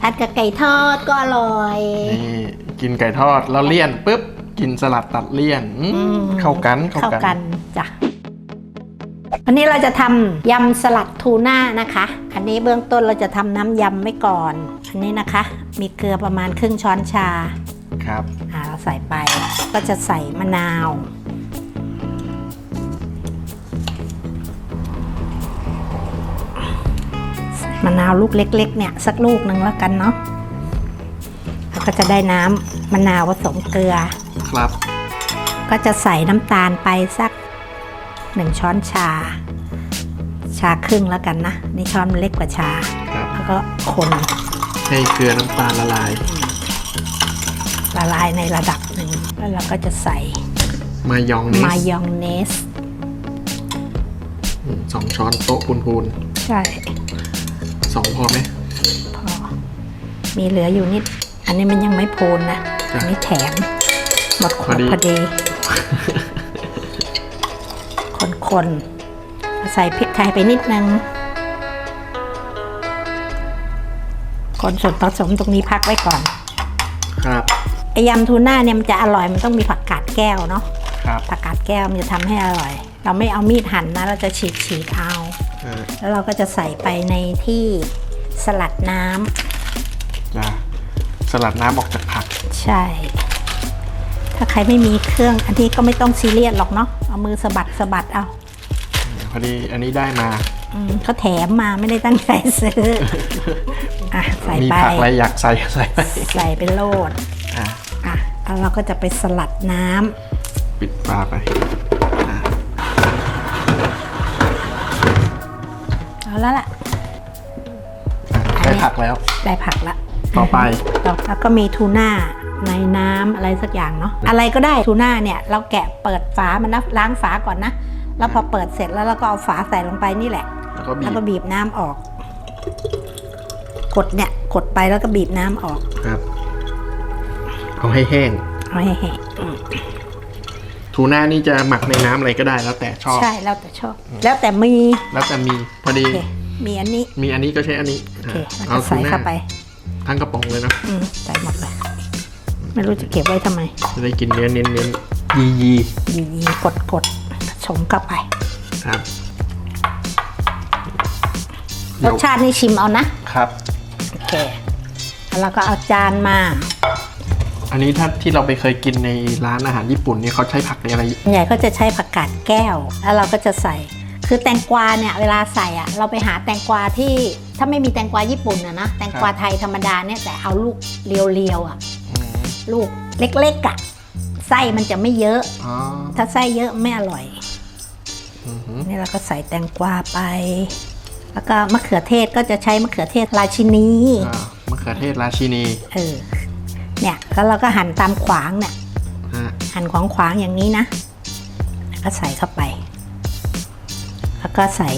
ทานกับไก่ทอดก็อร่อย นี่กินไก่ทอดแล้วเลี่ยนปุ๊บกินสลัดตัดเลี่ยนอืมอืม เข้ากันเข้ากันจ้ะวันนี้เราจะทำยำสลัดทูน่านะคะ อันนี้เบื้องต้นเราจะทำน้ำยำไว้ก่อน อันนี้นะคะ มีเกลือประมาณครึ่งช้อนชา ครับ อ่าเราใส่ไปก็จะใส่มะนาว มะนาวลูกเล็กๆเนี่ยสักลูกหนึ่งแล้วกันเนาะแล้วก็จะได้น้ำมะนาวผสมเกลือ ครับ ก็จะใส่น้ำตาลไปสักหนึ่งช้อนชา ชาครึ่งแล้วกันนะ นี่ช้อนมันเล็กกว่าชา ครับ แล้วก็คนให้เกลือน้ำตาลละลาย ละลายในระดับหนึ่งแล้วเราก็จะใส่มายองเนสมายองเนสอืมสองช้อนโต๊ะพูนใช่ๆ สองพอไหมพอมีเหลืออยู่นิด อันนี้มันยังไม่โพนนะจ้ะอันนี้แถม หมดขวดพอดีพอดี คนๆ ใส่พริกไทยไปนิดนึง คนส่วนผสมตรงนี้พักไว้ก่อน ครับไอยำทูน่าเนี่ยมันจะอร่อยมันต้องมีผักกาดแก้วเนาะ ครับผักกาดแก้วมันจะทำให้อร่อย เราไม่เอามีดหั่นนะ เราจะฉีกฉีกๆเอาเออแล้วเราก็จะใส่ไปในที่สลัดน้ำจะสลัดน้ำออกจากผัก ใช่ ถ้าใครไม่มีเครื่อง อันนี้ก็ไม่ต้องซีเรียสหรอกเนาะ เอามือสะบัดสะบัดเอาพอดีอันนี้ได้มา อืมเขาแถมมาไม่ได้ตั้งใจซื้อ อะ ใส่มีไป ผักอะไรอยากใส่ใส่ไปใส่ไปโลด อะอะแล้วเราก็จะไปสลัดน้ำ ปิดฝาไปอะเอาแล้วล่ะได้ผักแล้ว ได้ผักละต่อไปแล้วก็มีทูน่าในน้ำอะไรสักอย่างเนาะอะไรก็ได้ทูน่าเนี่ย เราแกะเปิดฝามันนะล้างฝาก่อนนะแล้วพอเปิดเสร็จแล้วเราก็เอาฝาใส่ลงไปนี่แหละ แล้วก็บีแล้วบก็บีบน้ำออก กดเนี่ยกดไปแล้วก็บีบน้ำออกครับ เอาให้แห้งเอาให้แห้ง ทูน่านี่จะหมักในน้ำอะไรก็ได้แล้วแต่ชอบ ใช่แล้วแต่ชอบ แล้วแต่มีแล้วแต่มีพอดี โอเคมีอันนี้มีอันนี้ก็ใช้อันนี้โอเคแล้วเอาก็ทูใส่น่าเข้าไปทั้งกระป๋องเลยนะ อืมใส่หมดเลย ไม่รู้จะเก็บไว้ทำไมจะได้กินเนื้อเน้นๆยียียียีกดกดผสมเข้าไปครับรสชาตินี่ชิมเอานะ ครับ โอเค แล้วเราก็เอาจานมา อันนี้ถ้าที่เราไปเคยกินในร้านอาหารญี่ปุ่นนี่เขาใช้ผักในอะไรส่วนใหญ่ก็จะใช้ผักกาดแก้ว แล้วเราก็จะใส่ คือแตงกวาเนี่ยเวลาใส่อะเราไปหาแตงกวาที่ถ้าไม่มีแตงกวาญี่ปุ่นอะนะแตงกวาไทยธรรมดาเนี่ยแต่เอาลูกเรียวๆอะอืมลูกเล็กๆอะไส้มันจะไม่เยอะอ๋อถ้าไส้เยอะไม่อร่อยอือหือนี่เราก็ใส่แตงกวาไป แล้วก็มะเขือเทศก็จะใช้มะเขือเทศราชินีอ่ามะเขือเทศราชินีเออ เนี่ยแล้วเราก็หั่นตามขวางเนี่ยฮะหั่นขวางขวางๆอย่างนี้นะแล้วก็ใส่เข้าไป แล้วก็ใส่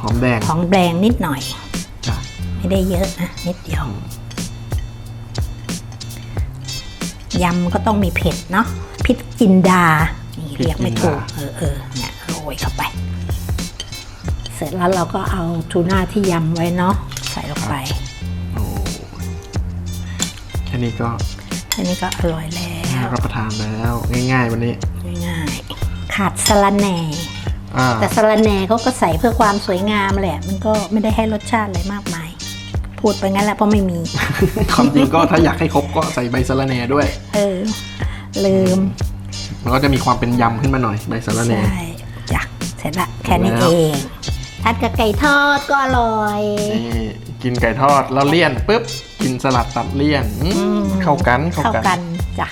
หอมแดงของแดงนิดหน่อยจ้ะไม่ได้เยอะนะนิดเดียวยำก็ต้องมีเผ็ดเนาะพริกจินดา นี่เรียกไม่ถูกเออเออเนี่ยโรยเข้าไป เสร็จแล้วเราก็เอาทูน่าที่ยำไว้เนาะใส่ลงไปโอ้แค่นี้ก็อันนี้ก็อร่อยแล้วน่ารับประทานแล้วง่ายๆวันนี้ง่ายๆขาดสะระแหน่อ่าแต่สะระแหน่เขาก็ใส่เพื่อความสวยงามแหละ มันก็ไม่ได้ให้รสชาติอะไรมากมาย พูดไปงั้นแหละเพราะไม่มีความจริงก็ถ้าอยากให้ครบก็ใส่ใบสะระแหน่ด้วย เออลืมมันก็จะมีความเป็นยำขึ้นมาหน่อยใบสะระแหน่ใช่จ้ะเสร็จละแค่นี้แล้เอวงทานกับไก่ทอดก็อร่อยนี่ กินไก่ทอดแล้วเลี่ยนปุ๊บกินสลัดตัดเลี่ยนอืมอืมเข้ากันเข้าเข้ากัน กันจ้ะ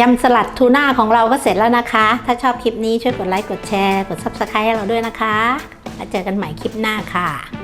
ยำสลัดทูน่าของเราก็เสร็จแล้วนะคะ ถ้าชอบคลิปนี้ช่วยกดไลค์ กดแชร์ กด Subscribe ให้เราด้วยนะคะ แล้วเจอกันใหม่คลิปหน้าค่ะ